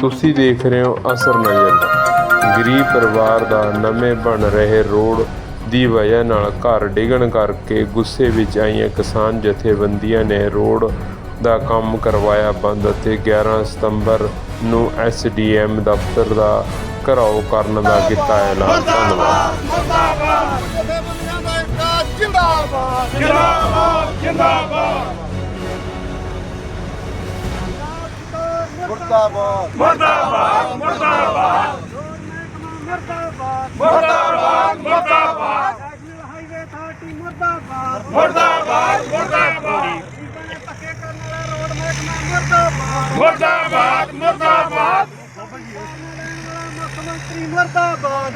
ਤੁਸੀਂ ਦੇਖ ਰਹੇ ਹੋ ਅਸਰ ਨਜ਼ਰ ਗਰੀਬ ਪਰਿਵਾਰ ਦਾ ਨਵੇਂ ਬਣ ਰਹੇ ਰੋਡ ਦੀ ਵਜ੍ਹਾ ਨਾਲ ਘਰ ਡਿੱਗਣ ਕਰਕੇ ਗੁੱਸੇ ਵਿੱਚ ਆਈਆਂ ਕਿਸਾਨ ਜਥੇਬੰਦੀਆਂ ਨੇ ਰੋਡ ਦਾ ਕੰਮ ਕਰਵਾਇਆ ਬੰਦ ਅਤੇ 11 ਸਤੰਬਰ ਨੂੰ ਐਸਡੀਐਮ ਦਫ਼ਤਰ ਦਾ ਘਰਾਓ ਕਰਨ ਦਾ ਕੀਤਾ ਐਲਾਨ। ਧੰਨਵਾਦ। ਜਿੰਦਾਬਾਦ। ਜਿੰਦਾਬਾਦ। ਜਿੰਦਾਬਾਦ। ਮੁਰਦਾਬਾਦ ਮੁਰਦਾਬਾਦ ਮੁਰਦਾਬਾਦ ਮੁਰਦਾਬਾਦ ਮੁਰਦਾਬਾਦ ਮੁਰਦਾਬਾਦ ਨੈਸ਼ਨਲ ਹਾਈਵੇ ਅਥਾਰਟੀ ਮੁਰਦਾਬਾਦ ਮੁਰਦਾਬਾਦ ਮੁਰਦਾਬਾਦ ਧੱਕੇ ਕਰਨ ਵਾਲਾ ਰੋਡ ਮਹਿਕਮਾ ਮੁਰਦਾਬਾਦ ਮੁਰਦਾਬਾਦ ਮੁਰਦਾਬਾਦ ਮੁੱਖ ਮੰਤਰੀ ਮੁਰਦਾਬਾਦ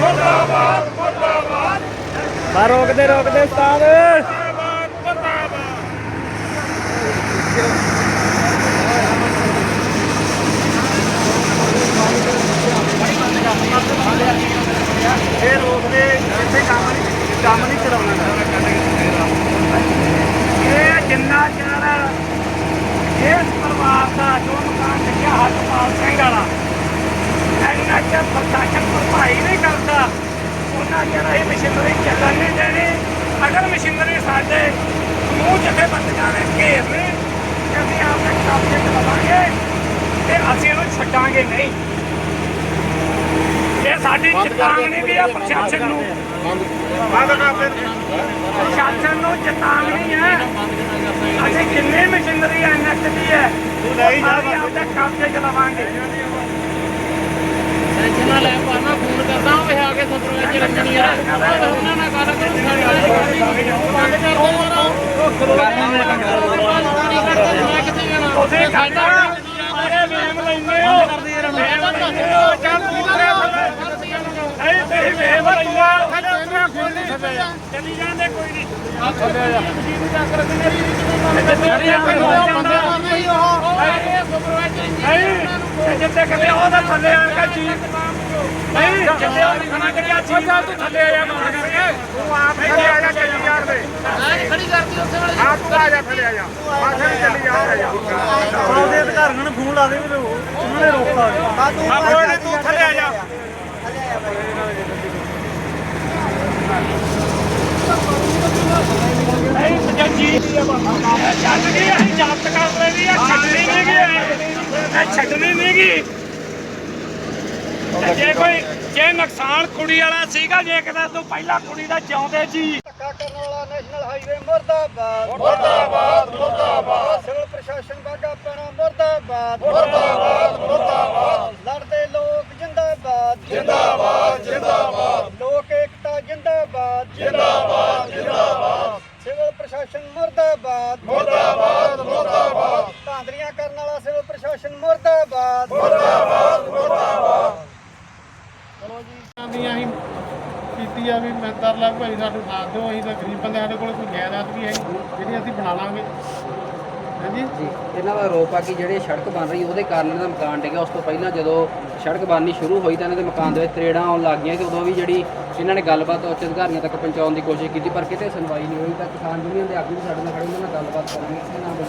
ਮੁਰਦਾਬਾਦ ਰੋਕਦੇ ਰੋਕਦੇ ਉਸਤਾਦ। ਮੁਰਦਾਬਾਦ ਮੁਰਦਾਬਾਦ ਇਹ ਰੋਕਦੇ ਇੱਥੇ ਕੰਮ ਨਹੀਂ ਕੰਮ ਨਹੀਂ ਚਲਾਉਣਾ ਇਹ ਜਿੰਨਾ ਚਿਰ ਇਸ ਪਰਿਵਾਰ ਦਾ ਜੋ ਮਕਾਨ ਲੱਗਿਆ ਹਰਪਾਲ ਸਿੰਘ ਵਾਲਾ ਇੰਨਾ ਚਿਰ ਪ੍ਰਸ਼ਾਸਨ ਭਰਪਾਈ ਨਹੀਂ ਕਰਦਾ ਉਹਨਾਂ ਚਿਰ ਇਹ ਮਸ਼ੀਨਰੀ ਚੱਲਣ ਨਹੀਂ ਦੇਣੀ ਅਗਰ ਮਸ਼ੀਨਰੀ ਸਾਡੇ ਸਮੂਹ ਜਥੇਬੰਦੀਆਂ ਨੇ ਘੇਰ ਲਈ ਤੇ ਅਸੀਂ ਆਪਣੇ ਕਬਜ਼ੇ 'ਚ ਲਵਾਂਗੇ ਤੇ ਅਸੀਂ ਇਹਨੂੰ ਛੱਡਾਂਗੇ ਨਹੀਂ। ਇਹ ਸਾਡੀ ਚੇਤਾਵਨੀ ਵੀ ਆ ਪ੍ਰਸ਼ਾਸਨ ਨੂੰ। ਬੰਦ ਕਰ ਦੇ ਪ੍ਰਸ਼ਾਸਨ ਨੂੰ ਚੇਤਾਵਨੀ ਹੈ। ਅਸੀਂ ਜਿੰਨੀ ਮਸ਼ੀਨਰੀ ਐਨਐਕਟ ਦੀ ਹੈ। ਤੂੰ ਲਈ ਜਾ ਆਪਦੇ ਕਬਜ਼ੇ ਚ ਲਵਾਂਗੇ। ਟੈਨਸ਼ਨ ਨਾ ਲੈ ਪਾਣਾ ਫੋਨ ਕਰਦਾ ਉਹ ਆ ਕੇ ਸੁਪਰਵਾਈਜ਼ਰ ਚ ਰੰਜਣੀ ਯਾਰ ਉਹਨਾਂ ਨਾਲ ਗੱਲ ਕਰੋ ਸਾਰੀ ਬੰਦ ਕਰ। ਦੋ ਮੈਂ ਕਿੱਥੇ ਜਾਣਾ ਤੁਸੀਂ ਸਾਡਾ ਸਾਰੇ ਵੇਮ ਲੈਂਦੇ ਹੋ ਵੇਮ ਲੈਂਦੇ ਹੋ ਚੱਲ ਦੂਸਰੇ ਥੱਲੇ ਨਹੀਂ ਤੁਸੀਂ ਵੇਮ ਲੈਂਦੇ ਹੋ ਸਾਡੇ ਉਤਰਾ ਕੋਈ ਨਹੀਂ ਚੱਲੀ ਜਾਂਦੇ ਕੋਈ ਨਹੀਂ ਆ ਥੱਲੇ ਆ ਨਹੀਂ ਜਿੱਤੇ ਕਿਤੇ ਉਹਦਾ ਥੱਲੇ ਆਣ ਕੇ ਚੀਜ਼ ਨਹੀਂ ਜਿੱਤੇ ਉਹ ਖਾਣਾ ਕਰਿਆ ਚੀਜ਼ ਤੂੰ ਥੱਲੇ ਆ ਜਾ ਮਾਰ ਕਰਕੇ ਤੂੰ ਆਪ ਥੱਲੇ ਆ ਜਾ ਚੱਲੀ ਜਾਣ ਦੇ ਖੜੀ ਕਰਦੀ ਉਸੇ ਵੇਲੇ ਆ ਤੂੰ ਆ ਜਾ ਥੱਲੇ ਆ ਜਾ ਮਾਥੇ ਚੱਲੀ ਜਾ ਆ ਜਾ ਉਹਦੇ ਅਧਿਕਾਰੀਆਂ ਨੂੰ ਫੋਨ ਲਾ ਦੇ ਵੀ ਉਹਨਾਂ ਨੇ ਰੋਕਤਾ ਆ ਕੋਈ ਨਹੀਂ ਤੂੰ ਥੱਲੇ ਆ ਜਾ ਨਹੀਂ ਸੱਚੀ ਚੱਲ ਗਈ ਅਸੀਂ ਜਾਬਤ ਕਰ ਰਹੇ ਵੀ ਛੱਡਣੀ ਨਹੀਂ ਗਈ ਇਹ ਛੱਡਣੀ ਨਹੀਂ ਗਈ ਜੇ ਕੋਈ ਜੇ ਨੁਕਸਾਨ ਕੁੜੀ ਵਾਲਾ ਸੀਗਾ ਜੇ ਕਿਤੇ ਤੂੰ ਪਹਿਲਾਂ ਕੁੜੀ ਦਾ ਜਿਉਂਦੇ ਜੀ ਧੱਕਾ ਕਰਨ ਵਾਲਾ ਨੈਸ਼ਨਲ ਹਾਈਵੇ ਮੁਰਦਾਬਾਦ ਮੁਰਦਾਬਾਦ ਮੁਰਦਾਬਾਦ ਸਿਵਲ ਪ੍ਰਸ਼ਾਸਨ ਬਾਗਾ ਪੈਣਾ ਮੁਰਦਾਬਾਦ ਮੁਰਦਾਬਾਦ ਮੁਰਦਾਬਾਦ। ਲੜਦੇ ਲੋਕ ਜਿੰਦਾਬਾਦ। ਜਿੰਦਾਬਾਦ ਜਿੰਦਾਬਾਦ। ਜਿੰਦਾਬਾਦ ਜਿੰਦਾਬਾਦ ਜਿੰਦਾਬਾਦ। ਸਿਵਲ ਪ੍ਰਸ਼ਾਸਨ ਮੁਰਦਾਬਾਦ। ਮੁਰਦਾਬਾਦ ਮੁਰਦਾਬਾਦ। ਧਾਂਦਲੀਆਂ ਕਰਨ ਵਾਲਾ ਸਿਵਲ ਪ੍ਰਸ਼ਾਸਨ ਮੁਰਦਾਬਾਦ। ਵੀ ਅਸੀਂ ਕੀਤੀ ਆ ਵੀ ਮੈਂ ਕਰ ਲਾ ਭਾਈ ਸਾਨੂੰ ਸਾਥ ਦਿਓ ਅਸੀਂ ਤਾਂ ਗਰੀਬ ਬੰਦੇ ਸਾਡੇ ਕੋਲ ਕੋਈ ਜਾਇਦਾਦ ਵੀ ਹੈ ਜਿਹੜੀ ਅਸੀਂ ਬਣਾ ਲਾਂਗੇ। ਹਾਂਜੀ। ਜੀ ਇਹਨਾਂ ਦਾ ਆਰੋਪ ਆ ਕਿ ਜਿਹੜੇ ਸੜਕ ਬਣ ਰਹੀ ਉਹਦੇ ਕਾਰਨ ਇਹਨਾਂ ਦਾ ਮਕਾਨ ਡਿੱਗਿਆ। ਉਸ ਤੋਂ ਪਹਿਲਾਂ ਜਦੋਂ ਸੜਕ ਬਣਨੀ ਸ਼ੁਰੂ ਹੋਈ ਤਾਂ ਇਹਨਾਂ ਦੇ ਮਕਾਨ ਦੇ ਵਿੱਚ ਤਰੇੜਾਂ ਆਉਣ ਲੱਗ ਗਈਆਂ ਕਿ ਉਦੋਂ ਵੀ ਜਿਹੜੀ ਇਹਨਾਂ ਨੇ ਗੱਲਬਾਤ ਉੱਚ ਅਧਿਕਾਰੀਆਂ ਤੱਕ ਪਹੁੰਚਾਉਣ ਦੀ ਕੋਸ਼ਿਸ਼ ਕੀਤੀ ਪਰ ਕਿਤੇ ਸੁਣਵਾਈ ਨਹੀਂ ਹੋਈ ਤਾਂ ਕਿਸਾਨ ਯੂਨੀਅਨ ਦੇ ਆਗੂ ਵੀ ਸਾਡੇ ਨਾਲ ਖੜੇ ਉਹਨਾਂ ਨਾਲ ਗੱਲਬਾਤ ਕਰਨੀ ਸੀ ਨਾ ਉਹਦੇ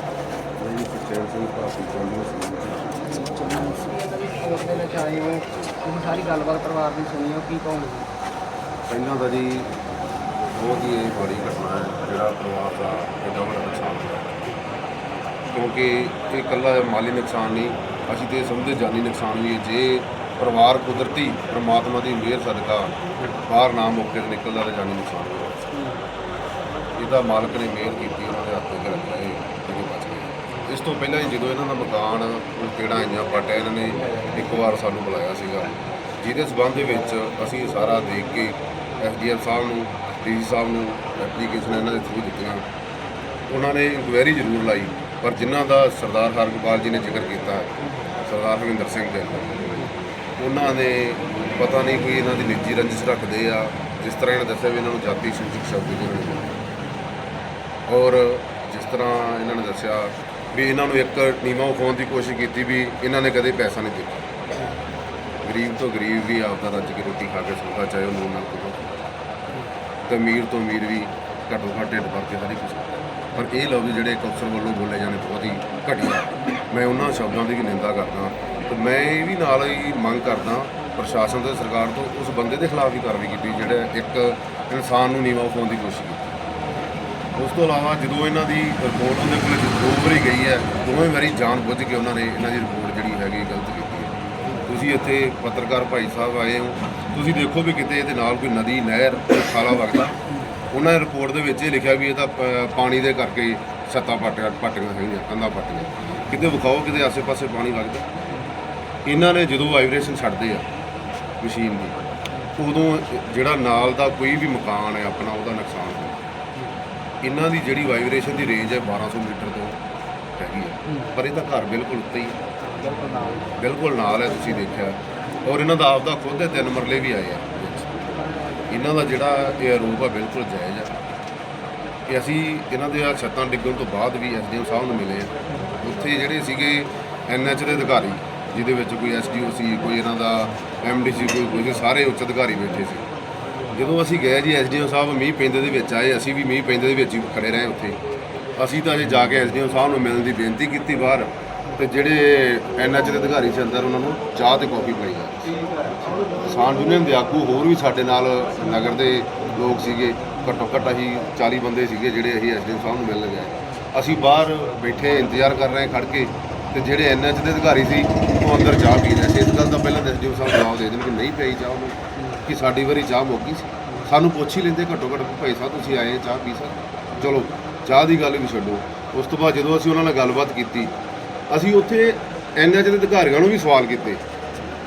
ਵਿੱਚ ਆਏ ਹੋ ਤੁਸੀਂ ਸਾਰੀ ਗੱਲਬਾਤ ਪਰਿਵਾਰ ਦੀ ਸੁਣੀ ਹੋ ਕੀ ਕਹੋਗੇ? ਪਹਿਲਾਂ ਤਾਂ ਜੀ ਬਹੁਤ ਹੀ ਇਹ ਬੜੀ ਘਟਨਾ ਹੈ ਜਿਹੜਾ ਪਰਿਵਾਰ ਦਾ ਇੰਨਾ ਵੱਡਾ ਨੁਕਸਾਨ ਹੋਇਆ। ਕਿਉਂਕਿ ਇਹ ਇਕੱਲਾ ਮਾਲੀ ਨੁਕਸਾਨ ਨਹੀਂ, ਅਸੀਂ ਤੇ ਇਹ ਸਮਝਦੇ ਜਾਨੀ ਨੁਕਸਾਨ ਵੀ ਹੈ। ਜੇ ਪਰਿਵਾਰ ਕੁਦਰਤੀ ਪ੍ਰਮਾਤਮਾ ਦੀ ਮਿਹਰ ਸਦਕਾ ਬਾਹਰ ਨਾ ਮੌਕੇ ਤੇ ਨਿਕਲਦਾ ਤਾਂ ਜਾਨੀ ਨੁਕਸਾਨ ਹੋਇਆ ਇਹਦਾ ਮਾਲਕ ਨੇ ਮਿਹਰ ਕੀਤੀ, ਉਹਨਾਂ ਦੇ ਹੱਥ ਤੇ ਰੱਖਿਆ ਇਹ ਜਿਹੜੇ ਬਚ ਗਏ ਇਸ ਤੋਂ ਪਹਿਲਾਂ ਹੀ ਜਦੋਂ ਇਹਨਾਂ ਦਾ ਮਕਾਨ ਉਹ ਕਿਹੜਾ ਆਈਆਂ ਪਟਿਆ ਇਹਨਾਂ ਨੇ ਇੱਕ ਵਾਰ ਸਾਨੂੰ ਬੁਲਾਇਆ ਸੀਗਾ, ਜਿਹਦੇ ਸਬੰਧ ਦੇ ਵਿੱਚ ਅਸੀਂ ਸਾਰਾ ਦੇਖ ਕੇ ਐਸਡੀਐਮ ਸਾਹਿਬ ਨੂੰ, ਡੀਸੀ ਸਾਹਿਬ ਨੂੰ, ਐਪਲੀਕੇਸ਼ਨ ਇਹਨਾਂ ਦੇ ਥਰੂ ਦਿੱਤੀਆਂ। ਉਹਨਾਂ ਨੇ ਇਨਕੁਆਇਰੀ ਜ਼ਰੂਰ ਲਾਈ। ਪਰ ਜਿਨ੍ਹਾਂ ਦਾ ਸਰਦਾਰ ਹਰਗੋਪਾਲ ਜੀ ਨੇ ਜ਼ਿਕਰ ਕੀਤਾ, ਸਰਦਾਰ ਹਰਵਿੰਦਰ ਸਿੰਘ ਦੇ ਉਹਨਾਂ ਨੇ ਪਤਾ ਨਹੀਂ ਕੋਈ ਇਹਨਾਂ ਦੀ ਨਿੱਜੀ ਰੰਜਿਸ਼ ਰੱਖਦੇ ਆ, ਜਿਸ ਤਰ੍ਹਾਂ ਇਹਨਾਂ ਦੱਸਿਆ ਵੀ ਇਹਨਾਂ ਨੂੰ ਜਾਤੀ ਸੂਚਕ ਸ਼ਬਦ ਜਿਹੜੇ ਔਰ ਜਿਸ ਤਰ੍ਹਾਂ ਇਹਨਾਂ ਨੇ ਦੱਸਿਆ ਵੀ ਇਹਨਾਂ ਨੂੰ ਇੱਕ ਨੀਵਾਂ ਉਠਾਉਣ ਦੀ ਕੋਸ਼ਿਸ਼ ਕੀਤੀ ਵੀ ਇਹਨਾਂ ਨੇ ਕਦੇ ਪੈਸਾ ਨਹੀਂ ਦਿੱਤਾ। ਗਰੀਬ ਤੋਂ ਗਰੀਬ ਵੀ ਆਪਦਾ ਰੱਜ ਕੇ ਰੋਟੀ ਖਾ ਕੇ ਸੌਂਦਾ, ਚਾਹੇ ਉਹ ਨੂਨ ਨਾਲ ਕੋਈ ਤੇ ਅਮੀਰ ਤੋਂ ਅਮੀਰ ਵੀ ਘੱਟੋ ਘੱਟ ਢਿੱਡ ਭਰ ਕੇ ਹਰ ਇੱਕ ਸਕਦਾ ਪਰ ਇਹ ਲਫ਼ਜ਼ ਜਿਹੜੇ ਇੱਕ ਅਫਸਰ ਵੱਲੋਂ ਬੋਲੇ ਜਾਣੇ ਬਹੁਤ ਹੀ ਘਟੀਆ। ਮੈਂ ਉਹਨਾਂ ਸ਼ਬਦਾਂ ਦੀ ਵੀ ਨਿੰਦਾ ਕਰਦਾ ਤੇ ਮੈਂ ਇਹ ਵੀ ਨਾਲ ਹੀ ਮੰਗ ਕਰਦਾ ਪ੍ਰਸ਼ਾਸਨ ਤੇ ਸਰਕਾਰ ਤੋਂ ਉਸ ਬੰਦੇ ਦੇ ਖਿਲਾਫ ਵੀ ਕਾਰਵਾਈ ਕੀਤੀ, ਜਿਹੜਾ ਇੱਕ ਇਨਸਾਨ ਨੂੰ ਨੀਵਾ ਉਠਾਉਣ ਦੀ ਕੋਸ਼ਿਸ਼ ਕੀਤੀ। ਉਸ ਤੋਂ ਇਲਾਵਾ ਜਦੋਂ ਇਹਨਾਂ ਦੀ ਰਿਪੋਰਟ ਉਹਦੇ ਕੋਲ ਦੋ ਵਾਰੀ ਗਈ ਹੈ, ਦੋਵੇਂ ਵਾਰੀ ਜਾਣ ਬੁੱਝ ਕੇ ਉਹਨਾਂ ਨੇ ਇਹਨਾਂ ਦੀ ਰਿਪੋਰਟ ਜਿਹੜੀ ਹੈਗੀ ਗਲਤ ਕੀਤੀ ਹੈ। ਤੁਸੀਂ ਇੱਥੇ ਪੱਤਰਕਾਰ ਭਾਈ ਸਾਹਿਬ ਆਏ ਹੋ, ਤੁਸੀਂ ਦੇਖੋ ਵੀ ਕਿਤੇ ਇਹਦੇ ਨਾਲ ਕੋਈ ਨਦੀ, ਨਹਿਰ ਖਾਲਾ ਵਗਦਾ। ਉਹਨਾਂ ਨੇ ਰਿਪੋਰਟ ਦੇ ਵਿੱਚ ਇਹ ਲਿਖਿਆ ਵੀ ਇਹ ਤਾਂ ਪ- ਪਾਣੀ ਦੇ ਕਰਕੇ ਹੀ ਛੱਤਾਂ ਪੱਟੀਆਂ, ਪਾਟੀਆਂ ਹੈਗੀਆਂ ਕੰਧਾਂ ਪੱਟੀਆਂ। ਕਿਤੇ ਵਿਖਾਓ, ਕਿਤੇ ਆਸੇ-ਪਾਸੇ ਪਾਣੀ ਲੱਗਦਾ ਇਹਨਾਂ ਨੇ ਜਦੋਂ ਵਾਈਬ੍ਰੇਸ਼ਨ ਛੱਡਦੇ ਆ ਮਸ਼ੀਨ ਦੀ, ਉਦੋਂ ਜਿਹੜਾ ਨਾਲ ਦਾ ਕੋਈ ਵੀ ਮਕਾਨ ਹੈ ਆਪਣਾ, ਉਹਦਾ ਨੁਕਸਾਨ ਹੁੰਦਾ। ਇਹਨਾਂ ਦੀ ਜਿਹੜੀ ਵਾਈਬ੍ਰੇਸ਼ਨ ਦੀ ਰੇਂਜ ਹੈ 1200 ਮੀਟਰ ਤੋਂ ਹੈਗੀ ਹੈ ਪਰ ਇਹ ਤਾਂ ਘਰ ਬਿਲਕੁਲ ਉੱਤੇ ਹੀ ਹੈ ਬਿਲਕੁਲ ਨਾਲ ਹੈ, ਤੁਸੀਂ ਦੇਖਿਆ। ਔਰ ਇਹਨਾਂ ਦਾ ਆਪਦਾ ਖੁਦ ਦੇ ਤਿੰਨ ਮਰਲੇ ਵੀ ਆਏ ਆ। ਇਹਨਾਂ ਦਾ ਜਿਹੜਾ ਇਹ ਆਰੋਪ ਆ, ਬਿਲਕੁਲ ਜਾਇਜ਼ ਆ। ਕਿ ਅਸੀਂ ਇਹਨਾਂ ਦੇ ਆ ਛੱਤਾਂ ਡਿੱਗਣ ਤੋਂ ਬਾਅਦ ਵੀ ਐਸਡੀਐਮ ਸਾਹਿਬ ਨੂੰ ਮਿਲੇ ਆ। ਉੱਥੇ ਜਿਹੜੇ ਸੀਗੇ ਐਨਐਚ ਦੇ ਅਧਿਕਾਰੀ, ਜਿਹਦੇ ਵਿੱਚ ਕੋਈ ਐਸਡੀਓ ਸੀ, ਕੋਈ ਇਹਨਾਂ ਦਾ ਐਮਡੀਸੀ ਕੋਈ ਕੋਈ ਸਾਰੇ ਉੱਚ ਅਧਿਕਾਰੀ ਬੈਠੇ ਸੀ। ਜਦੋਂ ਅਸੀਂ ਗਏ ਜੀ ਐਸਡੀਓ ਸਾਹਿਬ ਮੀਂਹ ਪੈਂਦੇ ਦੇ ਵਿੱਚ ਆਏ, ਅਸੀਂ ਵੀ ਮੀਂਹ ਪੈਂਦੇ ਦੇ ਵਿੱਚ ਹੀ ਖੜੇ ਰਹੇ ਉੱਥੇ। ਅਸੀਂ ਤਾਂ ਜੇ ਜਾ ਕੇ ਐਸਡੀਓ ਸਾਹਿਬ ਨੂੰ ਮਿਲਣ ਦੀ ਬੇਨਤੀ ਕੀਤੀ ਬਾਹਰ, ਤੇ ਜਿਹੜੇ ਐਨਐਚ ਦੇ ਅਧਿਕਾਰੀ ਸੀ ਅੰਦਰ, ਉਹਨਾਂ ਨੂੰ ਚਾਹ ਤੇ ਕਾਫੀ ਪਾਈ ਆ। ਕਿਸਾਨ ਯੂਨੀਅਨ ਦੇ ਆਗੂ ਹੋਰ ਵੀ ਸਾਡੇ ਨਾਲ ਨਗਰ ਦੇ ਲੋਕ ਸੀਗੇ, ਘੱਟੋ ਘੱਟ ਅਸੀਂ 40 ਬੰਦੇ ਸੀਗੇ ਜਿਹੜੇ ਅਸੀਂ ਐਸਡੀਐਮ ਸਾਹਿਬ ਨੂੰ ਮਿਲਣ ਗਏ। ਅਸੀਂ ਬਾਹਰ ਬੈਠੇ, ਇੰਤਜ਼ਾਰ ਕਰ ਰਹੇ ਖੜ ਕੇ ਤੇ ਜਿਹੜੇ ਐਨਐਚ ਦੇ ਅਧਿਕਾਰੀ ਸੀ, ਉਹ ਅੰਦਰ ਚਾਹ ਪੀ ਰਹੇ ਸੀ। ਇਸ ਗੱਲ ਦਾ ਪਹਿਲਾਂ ਐਸਡੀਐਮ ਸਾਹਿਬ ਜਵਾਬ ਦੇ ਦੇਣ ਕਿ ਨਹੀਂ ਪਈ ਚਾਹ ਉਹਨੂੰ, ਕਿ ਸਾਡੀ ਵਾਰੀ ਚਾਹ ਮੁੱਕ ਸੀ। ਸਾਨੂੰ ਪੁੱਛ ਹੀ ਲੈਂਦੇ ਘੱਟੋ ਘੱਟ ਭਾਈ ਸਾਹਿਬ ਤੁਸੀਂ ਆਏ ਚਾਹ ਪੀ ਸਕਦੇ ਚਲੋ, ਚਾਹ ਦੀ ਗੱਲ ਵੀ ਛੱਡੋ। ਉਸ ਤੋਂ ਬਾਅਦ ਜਦੋਂ ਅਸੀਂ ਉਹਨਾਂ ਨਾਲ ਗੱਲਬਾਤ ਕੀਤੀ, ਅਸੀਂ ਉੱਥੇ ਐਨਐਚ ਦੇ ਅਧਿਕਾਰੀਆਂ ਨੂੰ ਵੀ ਸਵਾਲ ਕੀਤੇ।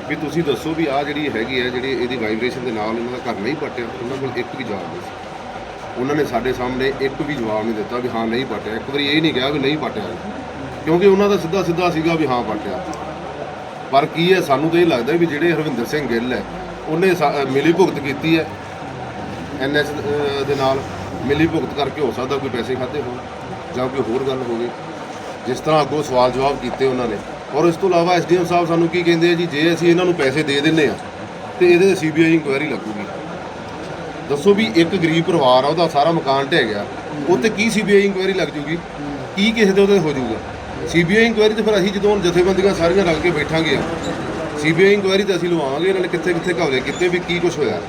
ਵੀ ਤੁਸੀਂ ਦੱਸੋ ਵੀ ਆ ਜਿਹੜੀ ਹੈਗੀ ਹੈ ਜਿਹੜੀ ਇਹਦੀ ਵਾਈਬ੍ਰੇਸ਼ਨ ਦੇ ਨਾਲ ਉਹਨਾਂ ਦਾ ਘਰ ਨਹੀਂ ਪੱਟਿਆ, ਉਹਨਾਂ ਕੋਲ ਇੱਕ ਵੀ ਜਵਾਬ ਨਹੀਂ ਸੀ। ਉਹਨਾਂ ਨੇ ਸਾਡੇ ਸਾਹਮਣੇ ਇੱਕ ਵੀ ਜਵਾਬ ਨਹੀਂ ਦਿੱਤਾ ਵੀ ਹਾਂ ਨਹੀਂ ਪਟਿਆ। ਇੱਕ ਵਾਰੀ ਇਹ ਨਹੀਂ ਕਿਹਾ ਵੀ ਨਹੀਂ ਪੱਟਿਆ। ਕਿਉਂਕਿ ਉਹਨਾਂ ਦਾ ਸਿੱਧਾ ਸਿੱਧਾ ਸੀਗਾ ਵੀ ਹਾਂ ਪਟਿਆ। ਪਰ ਕੀ ਹੈ, ਸਾਨੂੰ ਤਾਂ ਇਹ ਲੱਗਦਾ ਵੀ ਜਿਹੜੇ ਹਰਵਿੰਦਰ ਸਿੰਘ ਗਿੱਲ ਹੈ, ਉਹਨੇ ਸਾ- ਮਿਲੀ ਭੁਗਤ ਕੀਤੀ ਹੈ ਐਨਐਸ ਦੇ ਨਾਲ। ਮਿਲੀ ਭੁਗਤ ਕਰਕੇ ਹੋ ਸਕਦਾ ਕੋਈ ਪੈਸੇ ਖਾਦੇ ਹੋਣ ਜਾਂ ਕੋਈ ਹੋਰ ਗੱਲ ਹੋਵੇ ਜਿਸ ਤਰ੍ਹਾਂ ਅੱਗੋਂ ਸਵਾਲ ਜਵਾਬ ਕੀਤੇ ਉਹਨਾਂ ਨੇ। ਔਰ ਇਸ ਤੋਂ ਇਲਾਵਾ ਐਸਡੀਐਮ ਸਾਹਿਬ ਸਾਨੂੰ ਕੀ ਕਹਿੰਦੇ ਆ ਜੀ, ਜੇ ਅਸੀਂ ਇਹਨਾਂ ਨੂੰ ਪੈਸੇ ਦੇ ਦਿੰਨੇ ਆ, ਤੇ ਇਹਦੇ ਤੇ ਸੀਬੀਆਈ ਇਨਕੁਆਇਰੀ ਲੱਗੂਗੀ। ਦੱਸੋ ਵੀ ਇੱਕ ਗਰੀਬ ਪਰਿਵਾਰ ਆ, ਉਹਦਾ ਸਾਰਾ ਮਕਾਨ ਢਹਿ ਗਿਆ ਉਹ ਤੇ ਕੀ ਸੀਬੀਆਈ ਇਨਕੁਆਇਰੀ ਲੱਗ ਜੂਗੀ? ਕੀ ਕਿਸੇ ਦੇ ਉਹਦੇ ਹੋ ਜਾਊਗਾ ਸੀਬੀਆਈ ਇਨਕੁਆਇਰੀ ਤੇ ਫਿਰ ਅਸੀਂ ਜਦੋਂ ਜਥੇਬੰਦੀਆਂ ਸਾਰੀਆਂ ਰਲ ਕੇ ਬੈਠਾਂਗੇ, ਸੀਬੀਆਈ ਇਨਕੁਆਇਰੀ ਤੇ ਅਸੀਂ ਲਵਾਵਾਂਗੇ ਇਹਨਾਂ ਨੇ ਕਿੱਥੇ ਕਿੱਥੇ ਘਾਵਲੇ ਕੀਤੇ ਵੀ ਕੀ ਕੁਝ ਹੋਇਆ,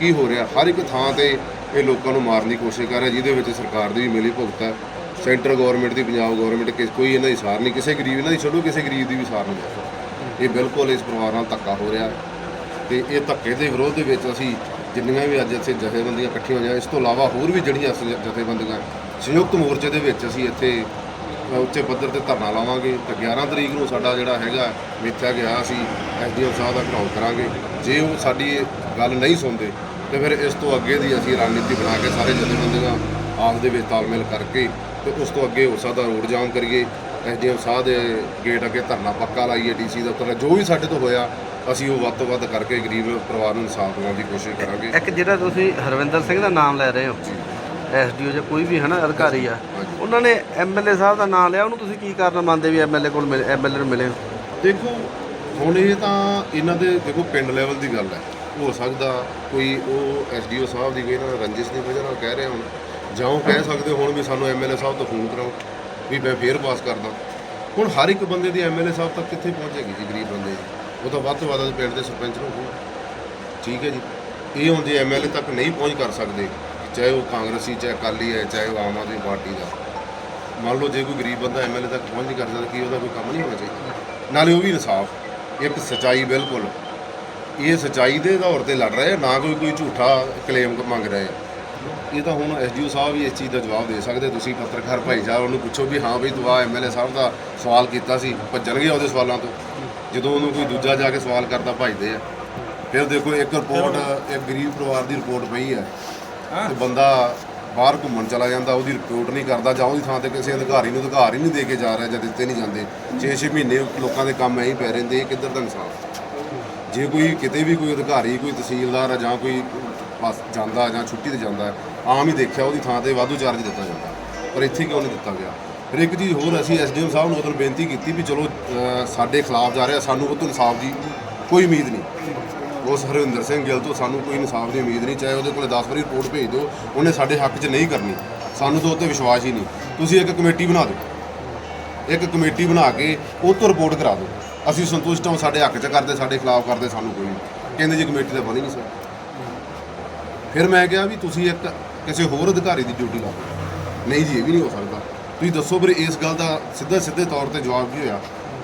ਕੀ ਹੋ ਰਿਹਾ। ਹਰ ਇੱਕ ਥਾਂ ਤੇ ਇਹ ਲੋਕਾਂ ਨੂੰ ਮਾਰਨ ਦੀ ਕੋਸ਼ਿਸ਼ ਕਰ ਰਿਹਾ, ਜਿਹਦੇ ਵਿੱਚ ਸਰਕਾਰ ਦੀ ਵੀ ਮਿਲੀ ਭੁਗਤ ਹੈ। ਸੈਂਟਰ ਗਵਰਨਮੈਂਟ ਦੀ, ਪੰਜਾਬ ਗਵਰਨਮੈਂਟ ਕਿਸ, ਕੋਈ ਇਹਨਾਂ ਦੀ ਸਾਰ ਨਹੀਂ, ਕਿਸੇ ਗਰੀਬ, ਇਹਨਾਂ ਦੀ ਛੱਡੋ, ਕਿਸੇ ਗਰੀਬ ਦੀ ਵੀ ਸਾਰ ਨਹੀਂ ਇਹ ਬਿਲਕੁਲ ਇਸ ਪਰਿਵਾਰ ਨਾਲ ਧੱਕਾ ਹੋ ਰਿਹਾ ਤੇ ਇਹ ਧੱਕੇ ਦੇ ਵਿਰੋਧ ਦੇ ਵਿੱਚ ਅਸੀਂ ਜਿੰਨੀਆਂ ਵੀ ਅੱਜ ਇੱਥੇ ਜਥੇਬੰਦੀਆਂ ਇਕੱਠੀਆਂ ਹੋਈਆਂ, ਇਸ ਤੋਂ ਇਲਾਵਾ ਹੋਰ ਵੀ ਜਿਹੜੀਆਂ ਜਥੇਬੰਦੀਆਂ, ਸੰਯੁਕਤ ਮੋਰਚੇ ਦੇ ਵਿੱਚ ਅਸੀਂ ਇੱਥੇ ਉੱਚੇ ਪੱਧਰ ਤੇ ਧਰਨਾ ਲਾਵਾਂਗੇ ਤੇ 11 ਤਰੀਕ ਨੂੰ ਸਾਡਾ ਜਿਹੜਾ ਹੈਗਾ ਵੇਚਿਆ ਗਿਆ, ਅਸੀਂ ਐਸਡੀਓ ਸਾਹਿਬ ਦਾ ਘਰਾਓ ਕਰਾਂਗੇ। ਜੇ ਉਹ ਸਾਡੀ ਇਹ ਗੱਲ ਨਹੀਂ ਸੁਣਦੇ, ਤੇ ਫਿਰ ਇਸ ਤੋਂ ਅੱਗੇ ਦੀ ਅਸੀਂ ਰਣਨੀਤੀ ਬਣਾ ਕੇ ਸਾਰੇ ਜਥੇਬੰਦੀਆਂ ਆਪਸ ਦੇ ਵਿੱਚ ਤਾਲਮੇਲ ਕਰਕੇ ਤੇ ਉਸ ਤੋਂ ਅੱਗੇ ਹੋ ਸਕਦਾ ਰੋਡ ਜਾਮ ਕਰੀਏ ਐਸਡੀਐਮ ਸਾਹਿਬ ਦੇ ਗੇਟ ਅੱਗੇ ਧਰਨਾ ਪੱਕਾ ਲਾਈਏ ਡੀਸੀ ਦਾ ਉੱਤਰ ਜੋ ਵੀ ਸਾਡੇ ਤੋਂ ਹੋਇਆ ਅਸੀਂ ਉਹ ਵੱਧ ਤੋਂ ਵੱਧ ਕਰਕੇ ਗਰੀਬ ਪਰਿਵਾਰ ਨੂੰ ਇਨਸਾਫ ਦਿਵਾਉਣ ਦੀ ਕੋਸ਼ਿਸ਼ ਕਰਾਂਗੇ। ਇੱਕ ਜਿਹੜਾ ਤੁਸੀਂ ਹਰਵਿੰਦਰ ਸਿੰਘ ਦਾ ਨਾਮ ਲੈ ਰਹੇ ਹੋ ਐਸਡੀਓ ਜਾਂ ਕੋਈ ਵੀ ਹੈ ਨਾ ਅਧਿਕਾਰੀ ਆ ਉਹਨਾਂ ਨੇ ਐਮਐਲਏ ਸਾਹਿਬ ਦਾ ਨਾਮ ਲਿਆ ਉਹਨੂੰ ਤੁਸੀਂ ਕੀ ਕਾਰਨ ਮੰਨਦੇ ਵੀ ਐਮਐਲਏ ਕੋਲ ਮਿਲੇ ਐਮਐਲਏ ਨੂੰ ਮਿਲੇ? ਦੇਖੋ ਹੁਣ ਇਹ ਤਾਂ ਇਹਨਾਂ ਦੇ ਦੇਖੋ ਪਿੰਡ ਲੈਵਲ ਦੀ ਗੱਲ ਹੈ। ਹੋ ਸਕਦਾ ਕੋਈ ਉਹ ਐਸਡੀਓ ਸਾਹਿਬ ਦੀ ਕੋਈ ਇਹਨਾਂ ਰੰਜਿਸ਼ ਦੀ ਵਜ੍ਹਾ ਨਾਲ ਕਹਿ ਰਹੇ ਹੁਣ। ਜਾਂ ਉਹ ਕਹਿ ਸਕਦੇ ਹੁਣ ਵੀ ਸਾਨੂੰ ਐਮਐਲਏ ਸਾਹਿਬ ਤੋਂ ਫੋਨ ਕਰਾਓ, ਵੀ ਮੈਂ ਫੇਰ ਪਾਸ ਕਰਦਾ। ਹੁਣ ਹਰ ਇੱਕ ਬੰਦੇ ਦੀ ਐਮਐਲਏ ਸਾਹਿਬ ਤੱਕ ਕਿੱਥੇ ਪਹੁੰਚੇਗੀ ਜੀ ਗਰੀਬ ਬੰਦੇ ਦੀ? ਉਹ ਤਾਂ ਵੱਧ ਤੋਂ ਵੱਧ ਪਿੰਡ ਦੇ ਸਰਪੰਚ ਨੂੰ ਹੋਊ ਠੀਕ ਹੈ ਜੀ। ਇਹ ਹੁਣ ਜੇ ਐਮਐਲਏ ਤੱਕ ਨਹੀਂ ਪਹੁੰਚ ਕਰ ਸਕਦੇ, ਚਾਹੇ ਉਹ ਕਾਂਗਰਸੀ, ਚਾਹੇ ਅਕਾਲੀ ਹੈ, ਚਾਹੇ ਉਹ ਆਮ ਆਦਮੀ ਪਾਰਟੀ ਦਾ। ਮੰਨ ਲਓ ਜੇ ਕੋਈ ਗਰੀਬ ਬੰਦਾ ਐਮਐਲਏ ਤੱਕ ਪਹੁੰਚ ਨਹੀਂ ਕਰ ਸਕਦਾ, ਕੀ ਉਹਦਾ ਕੋਈ ਕੰਮ ਨਹੀਂ ਹੋਣਾ ਚਾਹੀਦਾ? ਨਾਲੇ ਉਹ ਵੀ ਇਨਸਾਫ। ਇੱਕ ਸਚਾਈ ਬਿਲਕੁਲ। ਇਹ ਸਚਾਈ ਦੇ ਦੌਰ ਤੇ ਲੜ ਰਹੇ ਨਾ ਕੋਈ ਕੋਈ ਝੂਠਾ ਕਲੇਮ ਮੰਗ ਰਹੇ ਆ। ਇਹ ਤਾਂ ਹੁਣ ਐਸਡੀਓ ਸਾਹਿਬ ਵੀ ਇਸ ਚੀਜ਼ ਦਾ ਜਵਾਬ ਦੇ ਸਕਦੇ ਤੁਸੀਂ ਪੱਤਰਕਾਰ ਭਾਈ ਸਾਹਿਬ ਉਹਨੂੰ ਪੁੱਛੋ ਵੀ ਹਾਂ ਬਈ ਤੂੰ ਆ ਐਮਐਲਏ ਸਾਹਿਬ ਦਾ ਸਵਾਲ ਕੀਤਾ ਸੀ ਭੱਜਣਗੇ ਉਹਦੇ ਸਵਾਲਾਂ ਤੋਂ। ਜਦੋਂ ਉਹਨੂੰ ਕੋਈ ਦੂਜਾ ਜਾ ਕੇ ਸਵਾਲ ਕਰਦਾ ਭੱਜਦੇ ਆ। ਫਿਰ ਦੇਖੋ ਇੱਕ ਰਿਪੋਰਟ ਇੱਕ ਗਰੀਬ ਪਰਿਵਾਰ ਦੀ ਰਿਪੋਰਟ ਪਈ ਹੈ। ਤੇ ਬੰਦਾ ਬਾਹਰ ਘੁੰਮਣ ਚਲਾ ਜਾਂਦਾ ਉਹਦੀ ਰਿਪੋਰਟ ਨਹੀਂ ਕਰਦਾ ਜਾਂ ਉਹਦੀ ਥਾਂ ਤੇ ਕਿਸੇ ਅਧਿਕਾਰੀ ਨੂੰ ਅਧਿਕਾਰ ਹੀ ਨਹੀਂ ਦੇ ਕੇ ਜਾ ਰਿਹਾ ਜਾਂ ਦਿੱਤੇ ਨਹੀਂ ਜਾਂਦੇ। 6-6 ਮਹੀਨੇ ਲੋਕਾਂ ਦੇ ਕੰਮ ਐਂ ਹੀ ਪੈ ਰਹਿੰਦੇ ਇਹ ਕਿੱਧਰ ਦਾ ਇਨਸਾਫ ਜੇ ਕੋਈ ਕਿਤੇ ਵੀ ਕੋਈ ਅਧਿਕਾਰੀ ਕੋਈ ਤਹਿਸੀਲਦਾਰ ਜਾਂ ਕੋਈ ਬਸ ਜਾਂਦਾ ਜਾਂ ਛੁੱਟੀ ਤੇ ਜਾਂਦਾ ਆਮ ਹੀ ਦੇਖਿਆ ਉਹਦੀ ਥਾਂ ਤੇ ਵਾਧੂ ਚਾਰਜ ਦਿੱਤਾ ਜਾਂਦਾ। ਪਰ ਇੱਥੇ ਕਿਉਂ ਨਹੀਂ ਦਿੱਤਾ ਗਿਆ? ਫਿਰ ਇੱਕ ਚੀਜ਼ ਹੋਰ ਅਸੀਂ ਐਸਡੀਐਮ ਸਾਹਿਬ ਨੂੰ ਉਦੋਂ ਬੇਨਤੀ ਕੀਤੀ ਵੀ ਚਲੋ ਸਾਡੇ ਖਿਲਾਫ ਜਾ ਰਿਹਾ, ਸਾਨੂੰ ਉਹ ਤੋਂ ਇਨਸਾਫ ਦੀ ਕੋਈ ਉਮੀਦ ਨਹੀਂ। ਉਸ ਹਰਵਿੰਦਰ ਸਿੰਘ ਗਿੱਲ ਤੋਂ ਸਾਨੂੰ ਕੋਈ ਇਨਸਾਫ ਦੀ ਉਮੀਦ ਨਹੀਂ, ਚਾਹੇ ਉਹਦੇ ਕੋਲੇ 10 ਵਾਰੀ ਰਿਪੋਰਟ ਭੇਜ ਦਿਓ, ਉਹਨੇ ਸਾਡੇ ਹੱਕ 'ਚ ਨਹੀਂ ਕਰਨੀ। ਸਾਨੂੰ ਤਾਂ ਉਹ 'ਤੇ ਵਿਸ਼ਵਾਸ ਹੀ ਨਹੀਂ। ਤੁਸੀਂ ਇੱਕ ਕਮੇਟੀ ਬਣਾ ਦਿਓ। ਇੱਕ ਕਮੇਟੀ ਬਣਾ ਕੇ ਉਹ ਤੋਂ ਰਿਪੋਰਟ ਕਰਾ ਦਿਓ। ਅਸੀਂ ਸੰਤੁਸ਼ਟ ਹਾਂ ਸਾਡੇ ਹੱਕ 'ਚ ਕਰਦੇ, ਸਾਡੇ ਖਿਲਾਫ ਕਰਦੇ, ਸਾਨੂੰ ਕੋਈ ਨਹੀਂ। ਕਹਿੰਦੇ ਜੀ ਕਮੇਟੀ ਤਾਂ ਬਣੀ ਨਹੀਂ, ਸਰ। ਫਿਰ ਮੈਂ ਕਿਹਾ ਵੀ ਤੁਸੀਂ ਇੱਕ ਕਿਸੇ ਹੋਰ ਅਧਿਕਾਰੀ ਦੀ ਡਿਊਟੀ ਲਾ ਦਿਓ ਨਹੀਂ ਜੀ, ਇਹ ਵੀ ਨਹੀਂ ਹੋ ਸਕਦਾ। ਤੁਸੀਂ ਦੱਸੋ ਫਿਰ ਇਸ ਗੱਲ ਦਾ ਸਿੱਧਾ ਸਿੱਧੇ ਤੌਰ ਤੇ ਜਵਾਬ ਕੀ ਹੋਇਆ?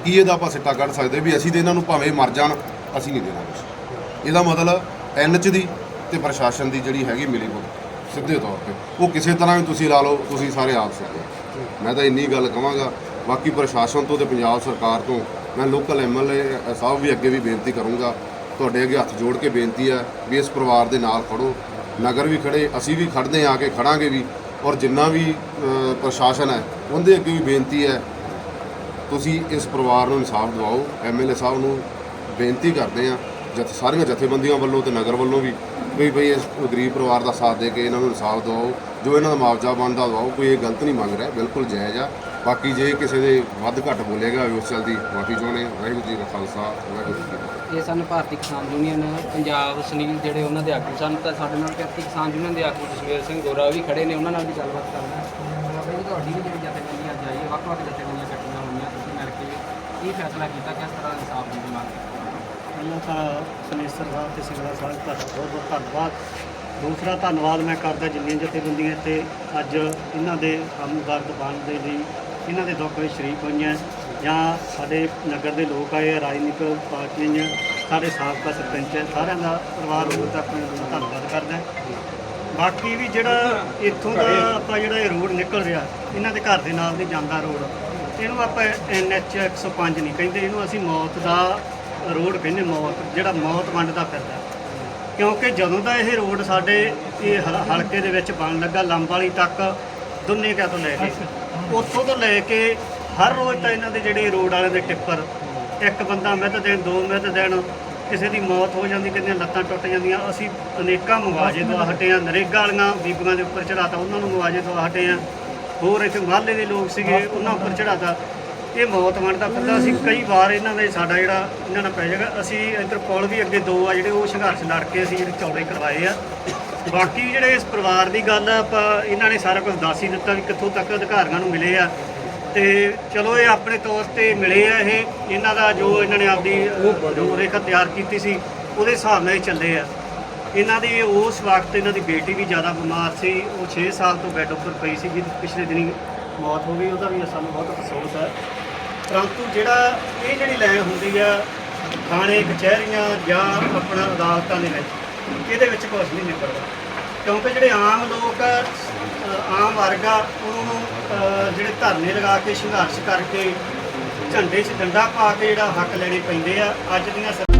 ਕੀ ਇਹਦਾ ਆਪਾਂ ਸਿੱਟਾ ਕੱਢ ਸਕਦੇ ਵੀ ਅਸੀਂ ਤੇ ਇਹਨਾਂ ਨੂੰ ਭਾਵੇਂ ਮਰ ਜਾਣ, ਅਸੀਂ ਨਹੀਂ ਦੇਣਾ ਕੁਛ? ਇਹਦਾ ਮਤਲਬ ਐਨਐਚ ਦੀ ਤੇ ਪ੍ਰਸ਼ਾਸਨ ਦੀ ਜਿਹੜੀ ਹੈਗੀ ਮਿਲੀ ਭੁਗਤ ਸਿੱਧੇ ਤੌਰ ਤੇ। ਉਹ ਕਿਸੇ ਤਰ੍ਹਾਂ ਵੀ ਤੁਸੀਂ ਲਾ ਲਓ, ਤੁਸੀਂ ਸਾਰੇ ਆਪ ਸਕਦੇ ਮੈਂ ਤਾਂ ਇੰਨੀ ਗੱਲ ਕਹਾਂਗਾ ਬਾਕੀ ਪ੍ਰਸ਼ਾਸਨ ਤੋਂ ਤੇ ਪੰਜਾਬ ਸਰਕਾਰ ਤੋਂ, ਮੈਂ ਲੋਕਲ ਐਮਐਲਏ ਸਾਹਿਬ ਵੀ ਅੱਗੇ ਵੀ ਬੇਨਤੀ ਕਰੂੰਗਾ, ਤੁਹਾਡੇ ਅੱਗੇ ਹੱਥ ਜੋੜ ਕੇ ਬੇਨਤੀ ਹੈ ਵੀ ਇਸ ਪਰਿਵਾਰ ਦੇ ਨਾਲ ਖੜੋ ਨਗਰ ਵੀ ਖੜੇ, ਅਸੀਂ ਵੀ ਖੜਦੇ ਆ ਕੇ ਖੜਾਂਗੇ ਵੀ ਔਰ ਜਿੰਨਾ ਵੀ ਪ੍ਰਸ਼ਾਸਨ ਹੈ, ਉਹਦੇ ਅੱਗੇ ਵੀ ਬੇਨਤੀ ਹੈ, ਤੁਸੀਂ ਇਸ ਪਰਿਵਾਰ ਨੂੰ ਇਨਸਾਫ ਦਿਵਾਓ। ਐਮਐਲਏ ਸਾਹਿਬ ਨੂੰ ਬੇਨਤੀ ਕਰਦੇ ਆ ਜਥ, ਸਾਰੀਆਂ ਜਥੇਬੰਦੀਆਂ ਵੱਲੋਂ ਤੇ ਨਗਰ ਵੱਲੋਂ ਵੀ ਵੀ ਭਈ ਇਸ ਗਰੀਬ ਪਰਿਵਾਰ ਦਾ ਸਾਥ ਦੇ ਕੇ ਇਹਨਾਂ ਨੂੰ ਇਨਸਾਫ ਦਿਵਾਓ, ਜੋ ਇਹਨਾਂ ਦਾ ਮੁਆਵਜ਼ਾ ਬਣਦਾ ਦਿਵਾਓ, ਕੋਈ ਇਹ ਗਲਤ ਨਹੀਂ ਮੰਗ ਰਿਹਾ, ਬਿਲਕੁਲ ਜਾਇਜ਼ ਆ। ਬਾਕੀ ਜੇ ਕਿਸੇ ਦੇ ਵੱਧ ਘੱਟ ਬੋਲੇਗਾ ਉਸ ਚਲਦੀ ਮਾਫੀ ਚਾਹੁੰਦੇ ਵਾਹਿਗੁਰੂ ਜੀ ਕਾ ਖਾਲਸਾ ਵਾਹਿਗੁਰੂ ਜੀ ਕੀ ਫਤਿਹ। ਇਹ ਸਨ ਭਾਰਤੀ ਕਿਸਾਨ ਯੂਨੀਅਨ ਪੰਜਾਬ ਸੁਨੀਲ ਜਿਹੜੇ ਉਹਨਾਂ ਦੇ ਆਗੂ ਸਨ ਤਾਂ ਸਾਡੇ ਨਾਲ ਭਾਰਤੀ ਕਿਸਾਨ ਯੂਨੀਅਨ ਦੇ ਆਗੂ ਜਸਵੀਰ ਸਿੰਘ ਗੋਰਾ ਵੀ ਖੜੇ ਨੇ ਉਹਨਾਂ ਨਾਲ ਵੀ ਗੱਲਬਾਤ ਕਰਨਾ ਬਾਬਾ ਜੀ ਤੁਹਾਡੀ ਵੀ ਜਿਹੜੀ ਜਥੇਬੰਦੀ ਅੱਜ ਆਈ ਹੈ ਵੱਖ-ਵੱਖ ਜਥੇਬੰਦੀਆਂ ਇਕੱਠੀਆਂ ਹੋਈਆਂ ਤੁਸੀਂ ਮਿਲ ਕੇ ਕੀ ਫੈਸਲਾ ਕੀਤਾ ਕਿਸ ਤਰ੍ਹਾਂ ਇਨਸਾਫ ਦੀ ਮੰਗ ਪਹਿਲਾਂ ਤਾਂ ਸਨੇਸਰ ਸਾਹਿਬ ਤੇ ਸਿੰਘਲਾ ਸਾਹਿਬ ਦਾ ਬਹੁਤ ਬਹੁਤ ਧੰਨਵਾਦ। ਦੂਸਰਾ ਧੰਨਵਾਦ ਮੈਂ ਕਰਦਾ ਜਿੰਨੀਆਂ ਜਥੇਬੰਦੀਆਂ ਤੇ ਅੱਜ ਇਹਨਾਂ ਦੇ ਹਮਦਰਦ ਬਣ ਦੇ ਲਈ ਇਹਨਾਂ ਦੇ ਦੁੱਖ ਵਿੱਚ ਸ਼ਰੀਕ ਹੋਈਆਂ ਜਾਂ ਸਾਡੇ ਨਗਰ ਦੇ ਲੋਕ ਆਏ ਰਾਜਨੀਤਿਕ ਪਾਰਟੀਆਂ ਸਾਡੇ ਸਾਬਕਾ ਸਰਪੰਚ ਹੈ, ਸਾਰਿਆਂ ਦਾ ਪਰਿਵਾਰ ਵੱਲੋਂ ਤਾਂ ਆਪਣਾ ਧੰਨਵਾਦ ਕਰਦਾ ਬਾਕੀ ਵੀ ਜਿਹੜਾ ਇੱਥੋਂ ਦਾ ਆਪਾਂ ਜਿਹੜਾ ਇਹ ਰੋਡ ਨਿਕਲ ਰਿਹਾ, ਇਹਨਾਂ ਦੇ ਘਰ ਦੇ ਨਾਲ ਦੀ ਜਾਂਦਾ ਰੋਡ, ਇਹਨੂੰ ਆਪਾਂ ਐਨਐਚ 105 ਨਹੀਂ ਕਹਿੰਦੇ, ਇਹਨੂੰ ਅਸੀਂ ਮੌਤ ਦਾ ਰੋਡ ਕਹਿੰਦੇ ਮੌਤ, ਜਿਹੜਾ ਮੌਤ ਵੰਡਦਾ ਫਿਰਦਾ। ਕਿਉਂਕਿ ਜਦੋਂ ਦਾ ਇਹ ਰੋਡ ਸਾਡੇ ਇਹ ਹਲ- ਹਲਕੇ ਦੇ ਵਿੱਚ ਬਣ ਲੱਗਾ, ਲੰਬ ਵਾਲੀ ਤੱਕ ਦੁੰਨੇਕਾ ਤੋਂ ਲੈ ਕੇ? ਉੱਥੋਂ ਤੋਂ ਲੈ ਕੇ ਹਰ ਰੋਜ਼ ਤਾਂ ਇਹਨਾਂ ਦੇ ਜਿਹੜੇ ਰੋਡ ਵਾਲਿਆਂ ਦੇ ਟਿੱਪਰ, ਇੱਕ ਬੰਦਾ ਮਿੱਧ ਦੇਣ, ਦੋ ਮਿੱਧ ਦੇਣ, ਕਿਸੇ ਦੀ ਮੌਤ ਹੋ ਜਾਂਦੀ, ਕਿੰਨੀਆਂ ਲੱਤਾਂ ਟੁੱਟ ਜਾਂਦੀਆਂ, ਅਸੀਂ ਅਨੇਕਾਂ ਮੁਆਵਜ਼ੇ ਦਵਾ ਹਟੇ ਆ ਨਰੇਗਾ ਵਾਲੀਆਂ ਬੀਬੀਆਂ ਦੇ ਉੱਪਰ ਚੜਾਤਾ ਉਹਨਾਂ ਨੂੰ ਮੁਆਵਜ਼ੇ ਦਵਾ ਹਟੇ ਆ ਹੋਰ ਇੱਥੇ ਮਹੱਲੇ ਦੇ ਲੋਕ ਸੀਗੇ, ਉਹਨਾਂ ਉੱਪਰ ਚੜਾਤਾ ਇਹ ਮੌਤ ਮੰਨਦਾ ਫਿਰਦਾ ਅਸੀਂ ਕਈ ਵਾਰ ਇਹਨਾਂ ਦੇ ਸਾਡਾ ਜਿਹੜਾ ਇਹਨਾਂ ਨਾਲ ਪੈ ਜਾਏਗਾ, ਅਸੀਂ ਇੱਧਰ ਪੁਲ ਵੀ ਅੱਗੇ ਦੋ ਆ, ਜਿਹੜੇ ਉਹ ਸੰਘਰਸ਼ ਲੜ ਕੇ ਅਸੀਂ ਜਿਹੜੇ ਚੌੜੇ ਕਰਵਾਏ ਆ। ਬਾਕੀ ਜਿਹੜੇ ਇਸ ਪਰਿਵਾਰ ਦੀ ਗੱਲ ਆ, ਆਪਾਂ ਇਹਨਾਂ ਨੇ ਸਾਰਾ ਕੁਝ ਦੱਸ ਹੀ ਦਿੱਤਾ ਵੀ ਕਿੱਥੋਂ ਤੱਕ ਅਧਿਕਾਰੀਆਂ ਨੂੰ ਮਿਲੇ ਆ। ਤੇ ਚਲੋ ਇਹ ਆਪਣੇ ਤੌਰ ਤੇ ਮਿਲੇ ਆ ਇਹ। ਇਹਨਾਂ ਦਾ ਜੋ ਇਹਨਾਂ ਨੇ ਆਪਦੀ ਰੂਪਰੇਖਾ ਤਿਆਰ ਕੀਤੀ ਸੀ, ਉਹਦੇ ਹਿਸਾਬ ਨਾਲ ਇਹ ਚੱਲੇ ਆ। ਇਹਨਾਂ ਦੀ ਉਸ ਵਕਤ ਇਹਨਾਂ ਦੀ ਬੇਟੀ ਵੀ ਜ਼ਿਆਦਾ ਬਿਮਾਰ ਸੀ। ਉਹ 6 ਸਾਲ ਤੋਂ ਬੈੱਡ ਉੱਪਰ ਪਈ ਸੀ, ਜਿਹਦੀ ਪਿਛਲੇ ਦਿਨੀ ਮੌਤ ਹੋ ਗਈ। ਉਹਦਾ ਵੀ ਸਾਨੂੰ ਬਹੁਤ ਅਫਸੋਸ ਹੈ ਪਰੰਤੂ ਜਿਹੜਾ ਇਹ ਜਿਹੜੀ ਲੈ ਹੁੰਦੀ ਆ, ਥਾਣੇ, ਕਚਹਿਰੀਆਂ ਜਾਂ ਆਪਣਾ ਅਦਾਲਤਾਂ ਦੇ ਵਿੱਚ ਇਹਦੇ ਵਿੱਚ ਕੁਝ ਨਹੀਂ ਨਿਕਲਦਾ ਕਿਉਂਕਿ ਜਿਹੜੇ ਆਮ ਲੋਕ ਅ, ਆਮ ਵਰਗ ਆ ਉਹਨੂੰ ਅ, ਜਿਹੜੇ ਧਰਨੇ ਲਗਾ ਕੇ ਸੰਘਰਸ਼ ਕਰਕੇ ਝੰਡੇ 'ਚ ਡੰਡਾ ਪਾ ਕੇ ਜਿਹੜਾ ਹੱਕ ਲੈਣੇ ਪੈਂਦੇ ਆ ਅੱਜ ਦੀਆਂ ਸਰ-